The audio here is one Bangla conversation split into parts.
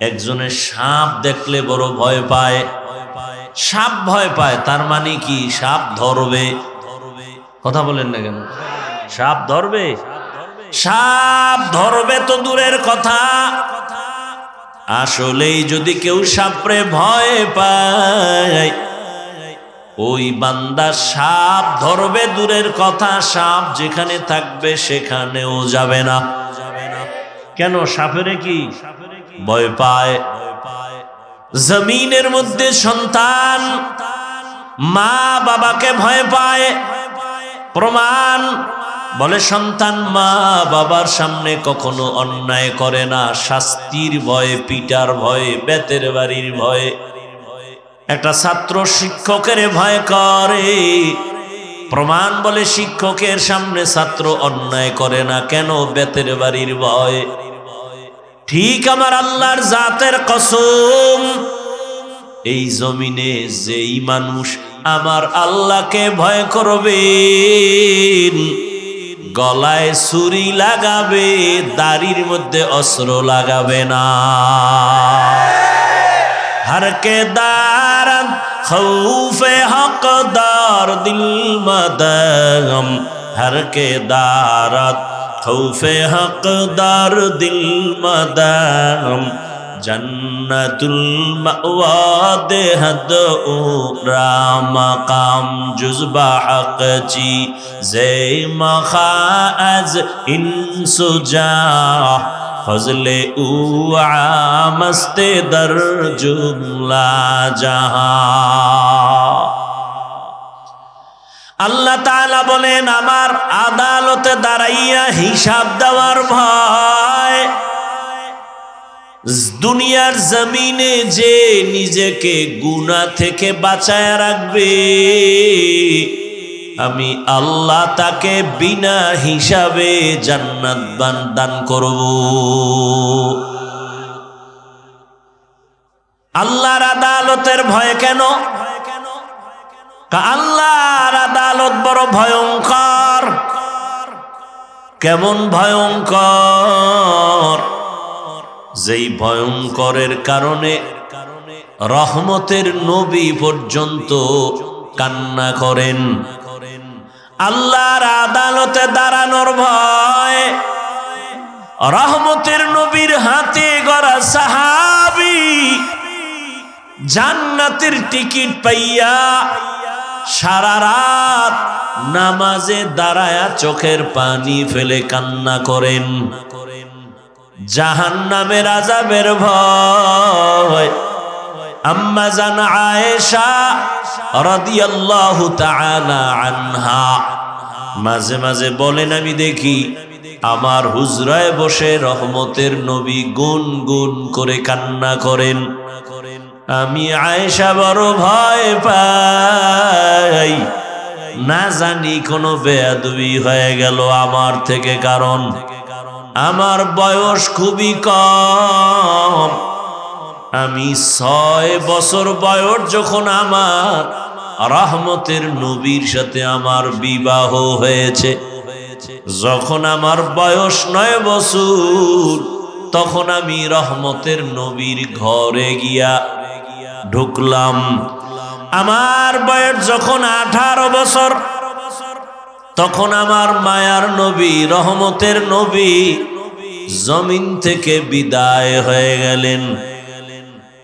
একজনের সাপ দেখলে বড় ভয় পায়। সাপ ভয় পায়, তার মানে কি? সাপ ধরবে। কথা বলেন না কেন? সাপ ধরবে? সাপ ধরবে তো দূরের কথা। আসলেই যদি কেউ সাপরে ভয় পায়, ওই বান্দা সাপ ধরবে দূরের কথা। সাপ যেখানে থাকবে সেখানেও যাবে না। কেন? সাপেরে কি? ভয় পায়। জমিনের মধ্যে সন্তান মা বাবাকে ভয় পায়। প্রমাণ বলে সন্তান মা বাবার সামনে কখনো অন্যায় করে না। শাস্তির ভয়ে, পিটার ভয়ে, বেতের বাড়ির ভয়ে। একটা ছাত্র শিক্ষকের ভয় করে। প্রমাণ বলে শিক্ষকের সামনে ছাত্র অন্যায় করে না। কেন বেতের বাড়ির ভয়? ঠিক আমার আল্লাহর জাতের কসম। এই জমিনে যেই মানুষ আমার আল্লাহকে ভয় করবে, গলায় ছুরি লাগাবে, দাড়ির মধ্যে অস্ত্র লাগাবে না। হারকে দারান, খৌফে হকদার দিল মদম। হারকে দারাত খৌফে হকদার দিল মাদাম জন্নতুল মাওয়া দেহদ উরা মাকাম জুজবা হকচি জে মখা আজ ইনসুজা ফজল উয়া মস্তে দর জুমলা জাহা আল্লাহ তাআলা বলেন, আমার আদালতে দাঁড়াইয়া হিসাব দেওয়ার ভয়। দুনিয়ার জমিনে যে নিজেকে গুণা থেকে বাঁচায় রাখবে, আমি আল্লাহ তাকে বিনা হিসাবে জান্নাত বান দান করব। আল্লাহর আদালতের ভয় কেন? আল্লাহর আদালত বড় ভয়ঙ্কর। কেমন ভয়ঙ্কর? যেই ভয়ঙ্করের কারণে রহমতের নবী পর্যন্ত কান্না করেন। আল্লাহর আদালতে দাঁড়ানোর ভয়, রহমতের নবীর হাতে গড়া সাহাবি জান্নাতের টিকিট পাইয়া সারা রাত নামাজে দাঁড়ায়া চোখের পানি ফেলে কান্না করেন। জাহান নামের আজাবের ভয়। আম্মা জান আয়েশা রাদিয়াল্লাহু তাআলা আনহা। মাঝে মাঝে বলেন, আমি দেখি আমার হুজরায় বসে রহমতের নবী গুন গুন করে কান্না করেন। আমি আয়েশা বড় ভয় পাই। না জানি কোনো বেয়াদবি হয়ে গেল আমার থেকে কারণ। আমার বয়স খুবই কম। আমি ছয় বছর বয়স যখন আমার রহমতের নবীর সাথে আমার বিবাহ হয়েছে। যখন আমার বয়স নয় বছর তখন আমি রহমতের নবীর ঘরে গিয়া ঢুকলাম। আমার বয়স যখন আঠারো বছর, তখন আমার মায়ার নবী, রহমতের নবী জমিন থেকে বিদায় হয়ে গেলেন।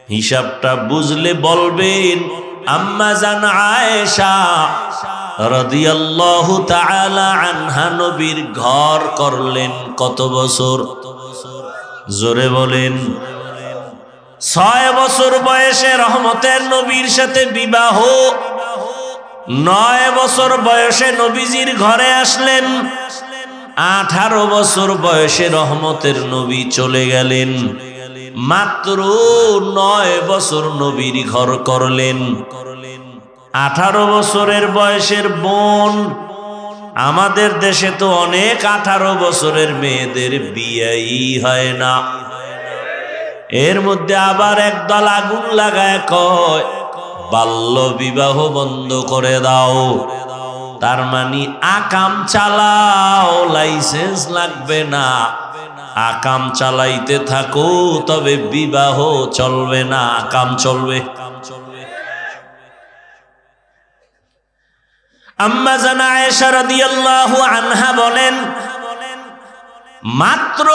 হিসাবটা বুঝলে বলবেন, আম্মা জান আয়েশা রাদিয়াল্লাহু তাআলা আনহা নবীর ঘর করলেন কত বছর? জোরে বলেন। ছয় বছর বয়সে রহমতের নবীর সাথে বিবাহ। নয় বছর বয়সে নবীজির ঘরে আসলেন। আঠারো বছর বয়সে রহমতের নবী চলে গেলেন। মাত্র নয় বছর নবীর ঘর করলেন। করলেন আঠারো বছরের বয়সের বোন আমাদের দেশে তো অনেক আঠারো বছরের মেয়েদের বিয়েই হয় না। এর মধ্যে আবার একদল আগুন লাগায়, কয় বাল্য বিবাহ বন্ধ করে দাও। তার মানে আকাম চালাও, লাইসেন্স লাগবে না। আকাম চালাইতে থাকো, তবে বিবাহ চলবে না, আকাম চলবে। আম্মা জানা আয়েশা রাদিয়াল্লাহু আনহা বলেন, মাত্র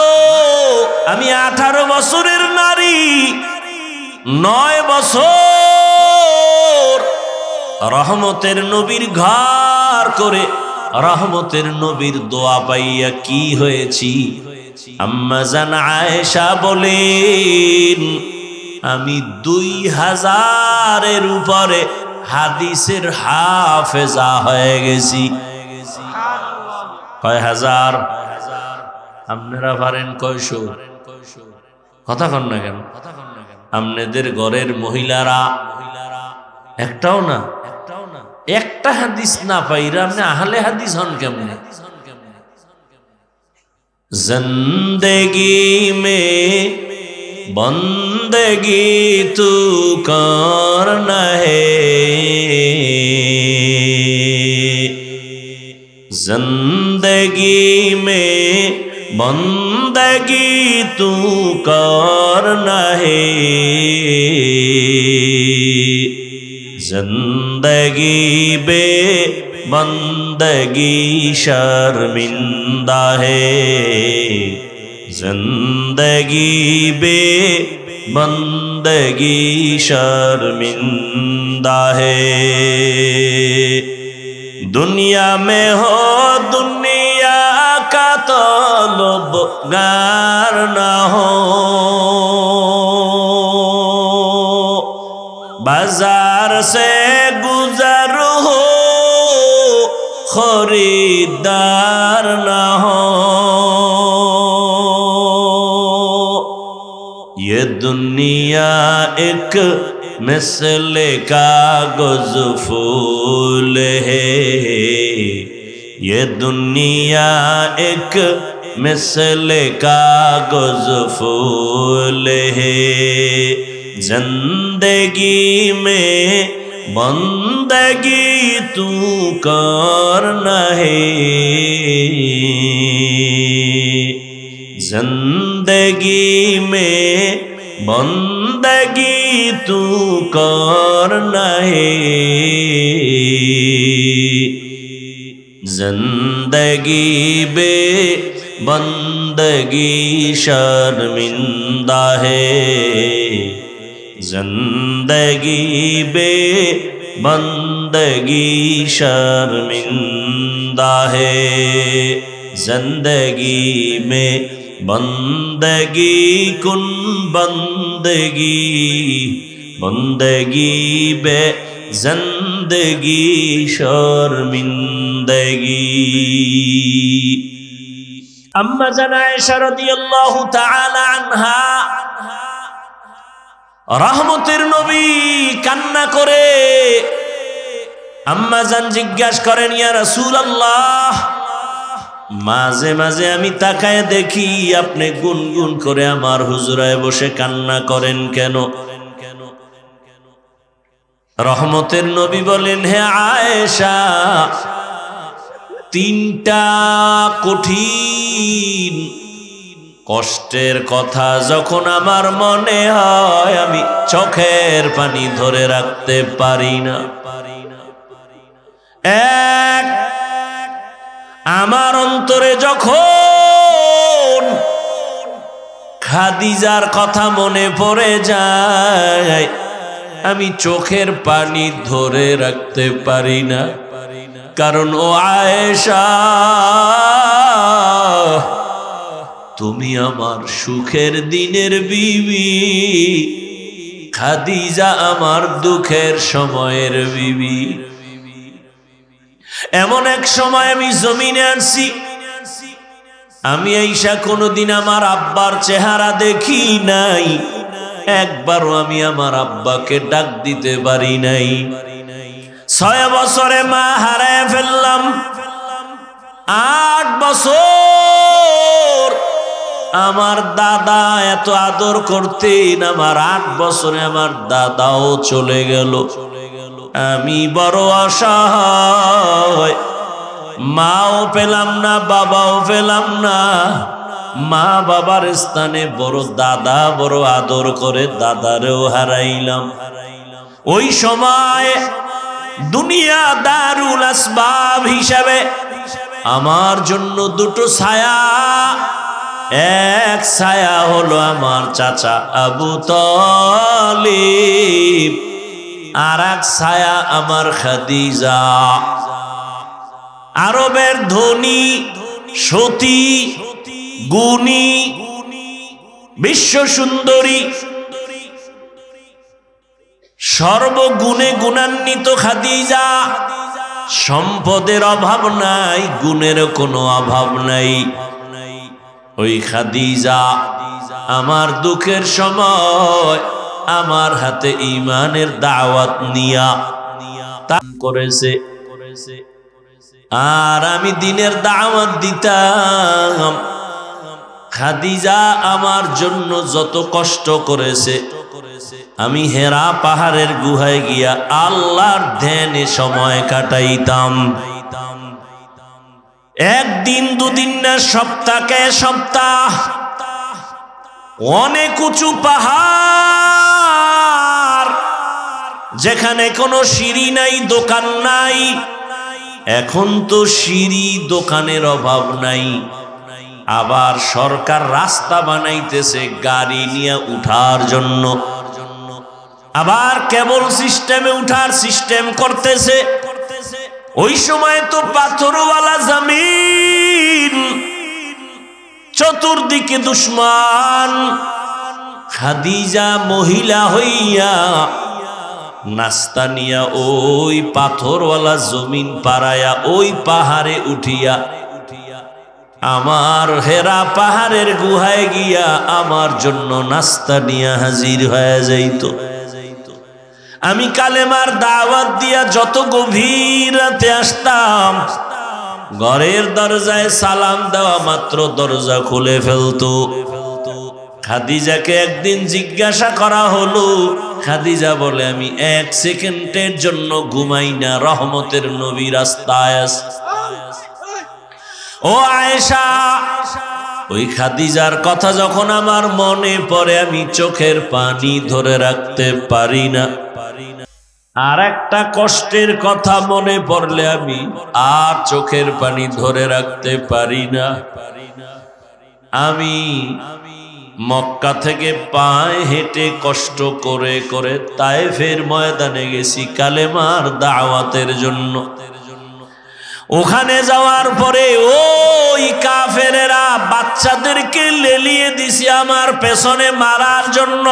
আমি আঠারো বছরের নারী, নয় বছর রহমতের নবীর ঘর করে রহমতের নবীর দোয়া পাইয়া কি হয়েছি? আম্মা জান আয়েশা বলেন, আমি দুই হাজারের উপরে হাদিসের হাফেজা হয়ে গেছি। কয় হাজার? আপনারা পারেন কয়শো? কথা কন না কেন? আপনাদের ঘরের মহিলারা একটাও না? একটা হাদিস না পাইরা আপনি আহলে হাদিস হন কেমনে? জিন্দগি মে بندگی تو کرنا ہے۔ زندگی میں بندگی تو کرنا ہے۔ زندگی بے بندگی شرمندہ ہے۔ زندگی بے بندگی شرمندہ ہے دنیا میں ہو دنیا کا طلب گار نہ ہو بازار سے گزر ہو خریدار نہ ہو دنیا ایک مثل کا گزفول ہے۔ یہ دنیا ایک مثل کا گزفول ہے۔ زندگی میں بندگی تو کرنا ہے۔ زندگی میں بندگی تو کار نہیں زندگی بے بندگی شرمندہ ہے زندگی بے بندگی شرمندہ ہے زندگی میں বন্দগি কুন বন্দগি? বন্দগি বে জন্দগি শর্মিন্দগি। আম্মা জানায় শারদিয়াল্লাহু তাআলা আনহা, রহমতের নবী কান্না করে। আম্মা জান জিজ্ঞাসা করেন, ইয়া রাসূলুল্লাহ মাঝে মাঝে আমি তাকায় দেখি আপনি গুনগুন করে আমার হুজুরায় বসে কান্না করেন কেন? রহমতের নবী বলেন, হে আয়েশা, তিনটা কঠিন কষ্টের কথা যখন আমার মনে হয় আমি চোখের পানি ধরে রাখতে পারি না। এক আমার অন্তরে যখন খাদিজার কথা মনে পড়ে যায়, আমি চোখের পানি ধরে রাখতে পারি না। কারণ ও আয়েশা, তুমি আমার সুখের দিনের বিবি। খাদিজা আমার দুঃখের সময়ের বিবি। এমন এক সময় আমি জমিনে আনছি। আমি এইসা কোনোদিন আমার আব্বার চেহারা দেখি নাই। একবারও আমি আমার আব্বাকে ডাক দিতে পারি নাই। ছয় বছরে মা হারায় ফেললাম। আট বছর আমার দাদা এত আদর করতেন। আমার আট বছরে আমার দাদাও চলে গেল। আমি বড় অসহায় মাও পেলাম না, বাবাও পেলাম না। মা বাবার স্থানে বড় দাদা, বড় আদর করে দাদারেও হারাইলাম। ওই সময় দুনিয়া দারুল আসবাব হিসাবে আমার জন্য দুটো ছায়া। এক ছায়া হলো আমার চাচা আবু তলিব। আর এক ছায়া আমার খাদিজা। আরবের ধনী, সতী, গুণী বিশ্ব সুন্দরী সর্বগুণে গুণান্বিত খাদিজা। সম্পদের অভাব নাই, গুণের কোনো অভাব নাই। ওই খাদিজা আমার দুঃখের সময় আমার হাতে ইমানের দাওয়াত নিয়া তা করেছে। আর আমি দিনের দাওয়াত দিতাম। খাদিজা আমার জন্য যত কষ্ট করেছে, আমি হেরা পাহাড়ের গুহায় গিয়া আল্লাহর ধ্যানে সময় কাটাইতাম। একদিন, দুদিন না, সপ্তাহকে সপ্তাহ, অনেক উঁচু পাহাড় যেখানে কোনো সিঁড়ি নাই, দোকান নাই। এখন তো সিঁড়ি দোকানের অভাব নাই। আবার সরকার রাস্তা বানাইতেছে গাড়ি নিয়ে উঠার জন্য। আবার কেবল সিস্টেমে উঠার সিস্টেম করতেছে। ওই সময় তো পাথরওয়ালা জমিন, চতুর্দিকে দুশ্মান। খাদিজা মহিলা হইয়া নাস্তা নিয়া ওই পাথরওয়ালা জমিন পাড়ায়া ওই পাহাড়ে উঠিয়া, আমার হেরা পাহাড়ের গুহায় গিয়া আমার জন্য নাস্তা নিয়া হাজির হয়ে যাইত। আমি কালেমার দাওয়াত দিয়া যত গভীর রাতে আসতাম, ঘরের দরজায় সালাম দেওয়া মাত্র দরজা খুলে ফেলতো। খাদিজাকে একদিন জিজ্ঞাসা করা হলো খাদিজা বলে, আমি এক সেকেন্ডের জন্য ঘুমাই না, রহমতের নবী রাস্তায় ও আয়েশা, ওই খাদিজার কথা যখন আমার মনে পড়ে, আমি চোখের পানি ধরে রাখতে পারি না। আর একটা কষ্টের কথা মনে পড়লে, আমি আর চোখের পানি ধরে রাখতে পারি না। আমি মক্কা থেকে পায়ে হেঁটে কষ্ট করে করে তায়েফের ময়দানে গেছি কালেমার দাওয়াতের জন্য। ওখানে যাওয়ার পরে ওই কাফেরেরা বাচ্চাদেরকে লেলিয়ে দিছি আমার পেছনে মারার জন্য।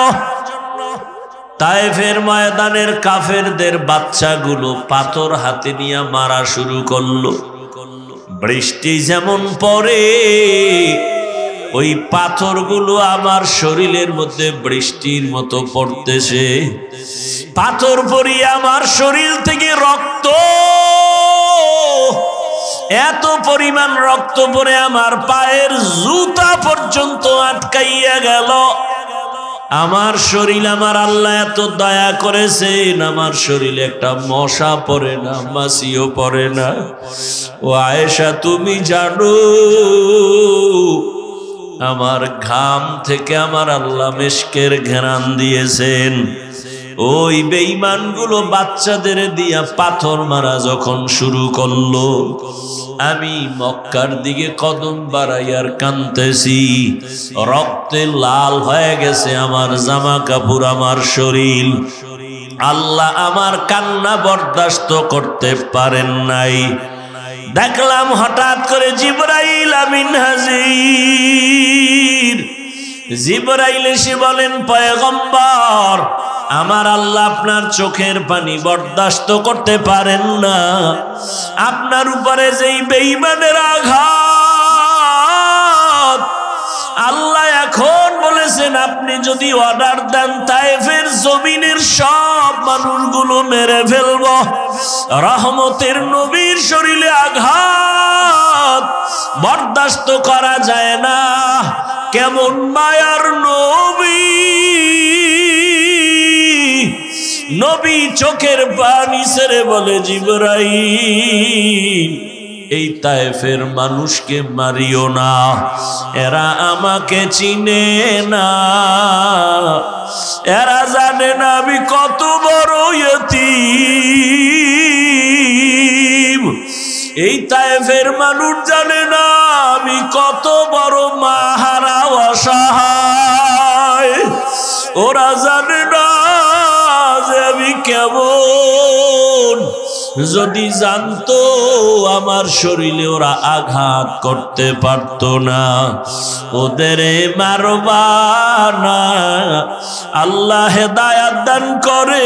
তাইফের ময়দানের কাফেরদের বাচ্চাগুলো পাথর হাতে নিয়ে মারা শুরু করল। বৃষ্টি যেমন পড়ে ওই পাথরগুলো আমার শরীরের মধ্যে বৃষ্টির মতো পড়তেছে। পাথর পরিয়ে আমার শরীর থেকে রক্ত। এত পরিমাণ রক্ত পরে আমার পায়ের জুতা পর্যন্ত আটকাইয়া গেল। আমার শরীর আমার আল্লাহ এত দয়া করেছেন, আমার শরীরে একটা মশা পড়ে না মাসিও পড়ে না। ও আয়েশা, তুমি জানো আমার ঘাম থেকে আমার আল্লাহ মেশকের ঘেরান দিয়েছেন। ওই বেইমানগুলো বাচ্চাদের দিয়া পাথর মারা যখন শুরু করল, আমি মক্কার দিকে কদম বাড়াইয়ার কানতেছি রক্তে লাল হয়ে গেছে আমার জামা কাপড় আমার শরীর। আল্লাহ আমার কান্না বরদাস্ত করতে পারেন নাই। দেখলাম হঠাৎ করে জিব্রাইল আমিন হাজির। জিব্রাইল এসে বলেন, পয়গম্বর, আমার আল্লাহ আপনার চোখের পানি বরদাস্ত করতে পারেন না। আপনার উপরে যেই বেইমানের আঘাত, আল্লাহ এখন বলেছেন, আপনি যদি অর্ডার দেন তাইফের জমিনের সব মানুষগুলো মেরে ফেলব। রহমতের নবীর শরীরে আঘাত বরদাস্ত করা যায় না। কেমন মায়ার নবী? নবী চোখের পানি সেরে বলে জিবরাই এই তায়েফের মানুষকে মারিও না। এরা আমাকে চিনে না। এরা জানে না আমি কত বড় ইয়তীম। এই তায়েফের মানুষ জানে না আমি কত বড় মাহারা অসহায়। ওরা জানে না যে আমি কেমন যদি জানতো আমার শরীরে ওরা আঘাত করতে পারতো না, ওদের মারবা না। আল্লাহ হেদায়াত দান করেন।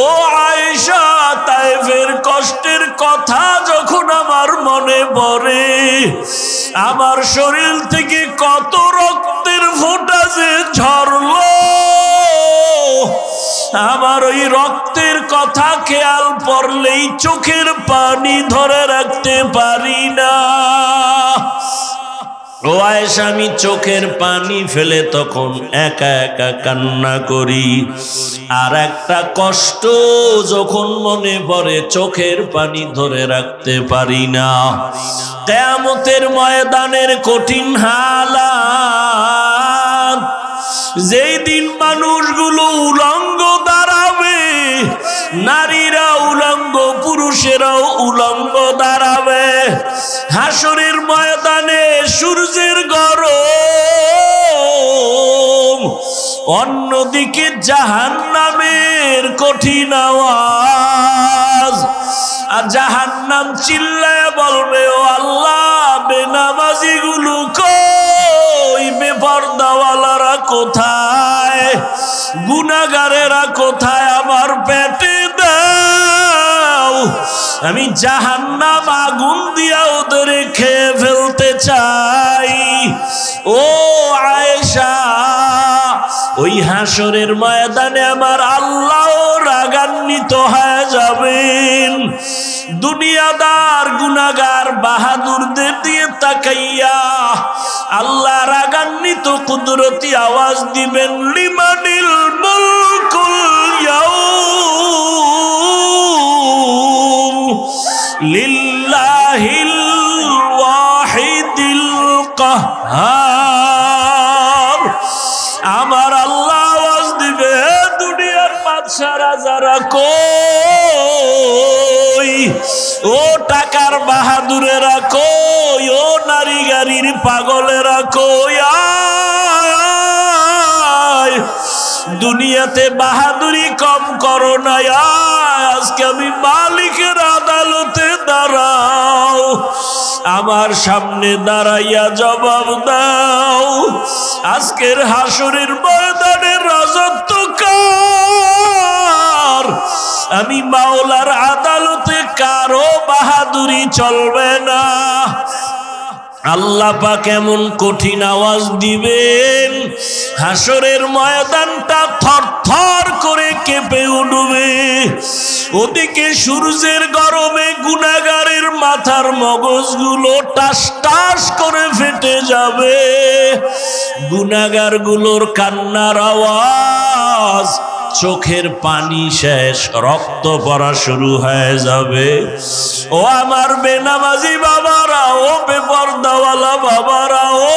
ও আয়েশা, তাইফের কষ্টের কথা যখন আমার মনে পড়ে, আমার শরীর থেকে কত রক্তের ফোঁটা যে ঝরলো আমার ওই রক্তের কথা খেয়াল পড়লেই চোখের পানি ধরে রাখতে পারি না। ও আমি চোখের পানি ফেলে তখন একা একা কান্না করি। আর একটা কষ্ট যখন মনে পড়ে, চোখের পানি ধরে রাখতে পারি না। কেয়ামতের ময়দানের কঠিন হালাত, যেই দিন মানুষগুলো উলঙ্গ নারীরা উলঙ্গ, পুরুষেরাও উলঙ্গ দাঁড়াবে। হাসরের ময়দানে সূর্যের গরম। অন্যদিকে জাহান নামের কঠিন আওয়াজ। আর জাহান নাম চিল্লায় বলবে, ও আল্লাহ বেনামাজি গুলো কই? বেপর্দাওয়ালারা কোথায়? গুনাগারেরা কোথায়? আমার পেটে আমি জাহান্নাম আগুন দিয়া ওদের খেয়ে ফেলতে চাই। ও আয়েশা, ওই হাসরের ময়দানে আমার আল্লাহ রাগান্বিত হয়ে যাবেন। দুনিয়াদার গুনাগার বাহাদুরদের দিয়ে তাকাইয়া আল্লাহ রাগান্বিত কুদরতি আওয়াজ দিবেন, লিমানিল লিল্লাহিল ওয়াহিদিল কাহ্হার আমার আল্লাহ আওয়াজ দিবে "হে দুনিয়ার বাদশারা যারা কই? ও টাকার বাহাদুরেরা কই? ও নারী গাড়ির পাগলেরা কই? আয়। দুনিয়াতে বাহাদুরি কম করো না আজকে আমি মালিকের আদালতে দাঁড়াও। আমার সামনে দাঁড়াইয়া জবাব দাও। আজকের হাসুরের ময়দানের রাজত্ব কার? আমি মাওলার আদালতে কারও বাহাদুরি চলবে না। আল্লাহ পাক এমন কঠিন আওয়াজ দিবেন, হাসরের ময়দানটা থর থর করে কেঁপে উঠবে। ওদিকে সূর্যের গরমে গুনাগারের মাথার মগজগুলো টাস টাস করে ফেটে যাবে। গুনাগারগুলোর কান্নার আওয়াজ চোখের পানি শেষ, রক্ত পড়া শুরু হয়ে যাবে। ও আমার বেনামাজি বাবারা, ও বেপর্দাওয়ালা বাবারা, ও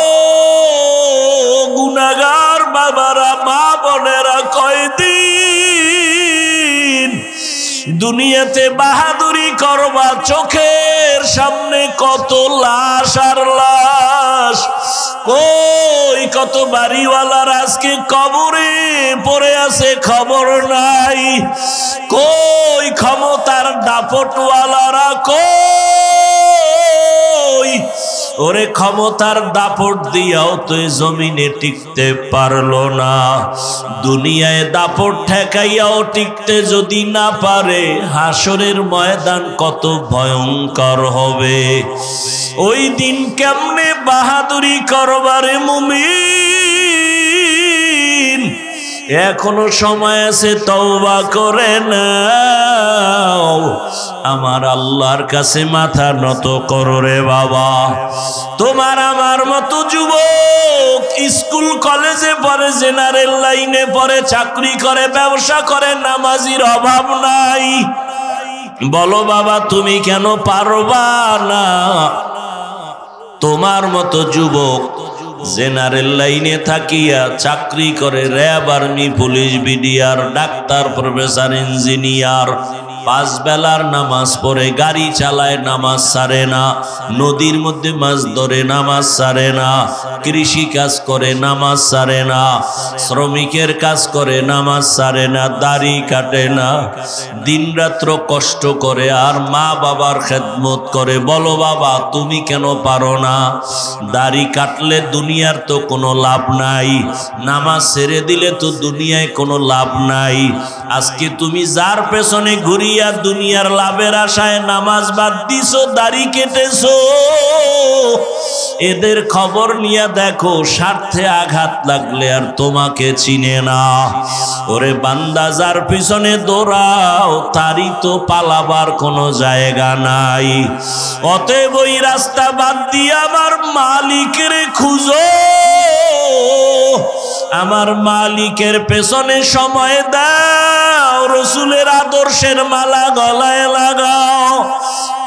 গুনাগার বাবারা, মা বোনেরা কয়দিন দুনিয়াতে বাহাদুরি করবা, চোখের সামনে কত লাশ আর লাশ। কই কত বাড়িওয়ালার আজকে কবরে পড়ে আছে খবর নাই? কই ক্ষমতার দাপটওয়ালারা কই? ওরে ক্ষমতার দাপট দিয়াও তুই জমিনে টিকতে পারল না। দুনিয়ায় দাপট ঠেকাইয়াও টিকতে যদি না পারে, হাসরের ময়দান কত ভয়ঙ্কর হবে। ওই দিন কেমনে বাহাদুরি করবারে মুমিন? এখনও সময় আছে তওবা করে নাও। আমার আল্লাহর কাছে মাথা নত করো রে বাবা। তোমার আমার মতো যুবক স্কুল, কলেজে পড়ে, জেনারেল লাইনে পড়ে, চাকরি করে, ব্যবসা করে, নামাজির অভাব নাই। বলো বাবা, তুমি কেন পারবা না? তোমার মতো যুবক জেনারেল লাইনে থাকিয়া চাকরি করে RAB army police BDR doctor professor engineer পাঁচ বেলার নামাজ পড়ে, গাড়ি চালায় নামাজ সারে না, নদীর মধ্যে মাছ ধরে নামাজ সারে না, কৃষি কাজ করে নামাজ সারে না, শ্রমিকের কাজ করে নামাজ সারে না, দাড়ি কাটে না, দিনরাত্র কষ্ট করে আর মা বাবার খেদমত করে, বলো বাবা, তুমি কেন পারো না? দাড়ি কাটলে দুনিয়ার তো কোনো লাভ নাই, নামাজ ছেড়ে দিলে তো দুনিয়ায় কোনো লাভ নাই, আজকে তুমি যার পেছনে ঘুরিয়া দুনিয়ার লাভের আশায় নামাজ বাদ দিছো, দাড়ি কেটেছ। এদের খবর নিয়ে দেখো, স্বার্থে আঘাত লাগলে আর তোমাকে চিনে না। ওরে বান্দা, যার পিছনে দৌড়াও, তারই তো পালাবার কোনো জায়গা নাই। অতএব ওই রাস্তা বাদ দিয়ে আমার মালিকের খুঁজো। আমার মালিকের পেছনে সময় দাও, রসুলের আদর্শের মালা গলায় লাগাও।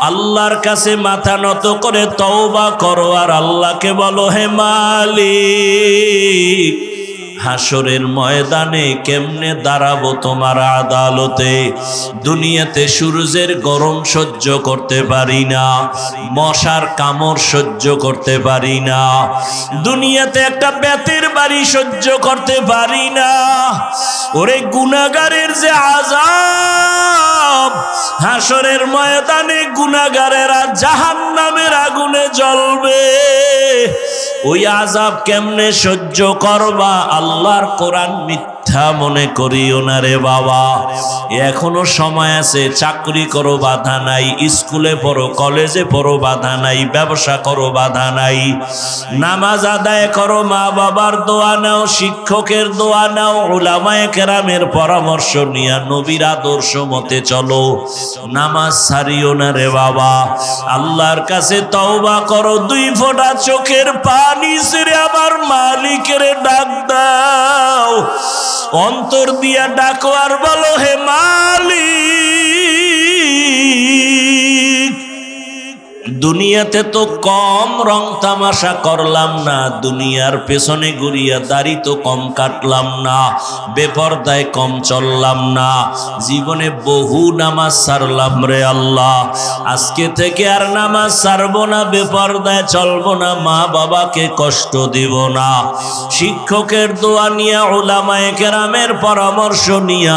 আল্লাহর কাছে মাথা নত করে তওবা করো আর আল্লাহকে বলো, হে মালিক হাসরের ময়দানে কেমনে দাঁড়াবো তোমার আদালতে? দুনিয়াতে সূর্যের গরম সহ্য করতে পারি না, মশার কামড় সহ্য করতে পারি না, দুনিয়াতে একটা বেতের বাড়ি সহ্য করতে পারি না। ওরে গুনাগারের যে আজাব হাসরের ময়দানে গুনাগারেরা জাহান নামের আগুনে জ্বলবে। ওই আজাব কেমনে সহ্য করবা? আল্লাহর কোরআন মিথ্যা। মনে করিও না রে বাবা। এখনও সময় আছে, চাকরি করো, বাধা নাই। স্কুলে পড়ো, কলেজে পড়ো, বাধা নাই। ব্যবসা করো, বাধা নাই। নামাজ আদায় করো, মা বাবার দোয়া নাও, শিক্ষকের দোয়া নাও ওলামায়ে কেরামের পরামর্শ নিয়া নবীর আদর্শ মতে চলো। নামাজ ছাড়িও না রে বাবা। আল্লাহর কাছে তওবা করো, দুই ফোঁটা চোখের পানি ছেড়ে আমার মালিকের ডাক দাও। অন্তর দিয়া ডাকো আর বলো হে মালিক দুনিয়াতে তো কম রং তামাশা করলাম না, দুনিয়ার পেছনে ঘুরিয়া দাড়ি তো কম কাটলাম না, বেপরদায় কম চললাম না, জীবনে বহু নামাজ সারলাম রে আল্লাহ, আজকে থেকে আর নামাজ সারব না, বেপরদায় চলবো না, মা বাবাকে কষ্ট দিব না, শিক্ষকের দোয়া নিয়া ওলামায়ে কেরামের পরামর্শ নিয়া,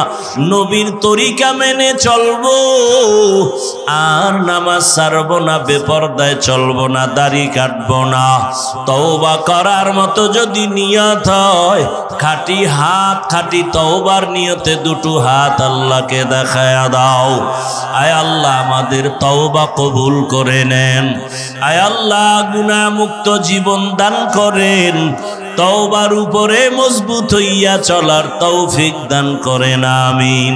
নবীর তরিকা মেনে চলবো, আর নামাজ সারবো না বেপরদায় চলবো না, দাড়ি কাটবো না। তওবা করার মতো যদি নিয়ত হয়, খাটি হাত, খাটি তওবার নিয়তে দুটো হাত আল্লাহকে দেখায় দাও। আয় আল্লাহ, আমাদের তওবা কবুল করে নেন। আয় আল্লাহ, গুনাহমুক্ত জীবন দান করেন। তওবার উপরে মজবুত হইয়া চলার তৌফিক দান করেন, আমিন।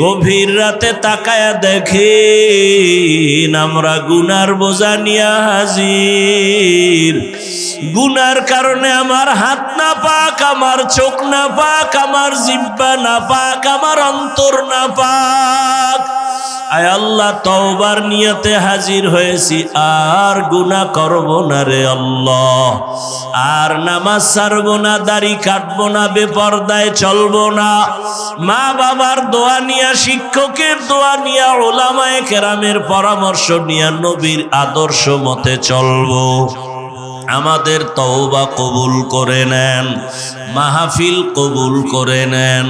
গভীর রাতে তাকায়া দেখে আমরা গুনার বোঝা নিয়া হাজির। গুনার কারণে আমার হাত না পাক, আমার চোখ না পাক, আমার জিব্বা না পাক, আমার অন্তর না পাক। আয় আল্লাহ, তওবার নিয়তে হাজির হয়েছি। আর গুনাহ করব না রে আল্লাহ। আর নামাজ ছাড়ব না, দাড়ি কাটব না, বেপর্দায় চলব না। মা বাবার দোয়া নিয়া, শিক্ষকের দোয়া নিয়া, ওলামায়ে কেরামের পরামর্শ নিয়া, নবীর আদর্শ মতে চলবো। আমাদের তওবা কবুল করে নেন, মাহফিল কবুল করে নেন।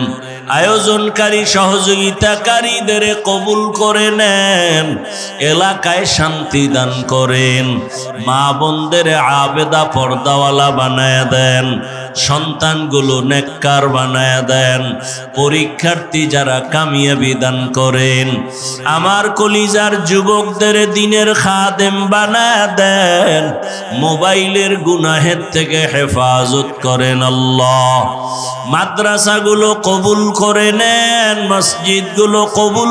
আয়োজনকারী, সহযোগিতাকারীদের কবুল করে নেন, এলাকায় শান্তি দান করেন, মা বোনদের আবেদা পর্দাওয়ালা বানায় দেন। সন্তানগুলো নেককার বানায় দেন। পরীক্ষার্থী যারা কামিয়াবি দান করেন, আমার কলিজার যুবকদের দিনের খাদেম বানায় দেন। মোবাইলের গুনাহের থেকে হেফাজত করেন আল্লাহ। মাদ্রাসাগুলো কবুল করে নেন, মসজিদগুলো কবুল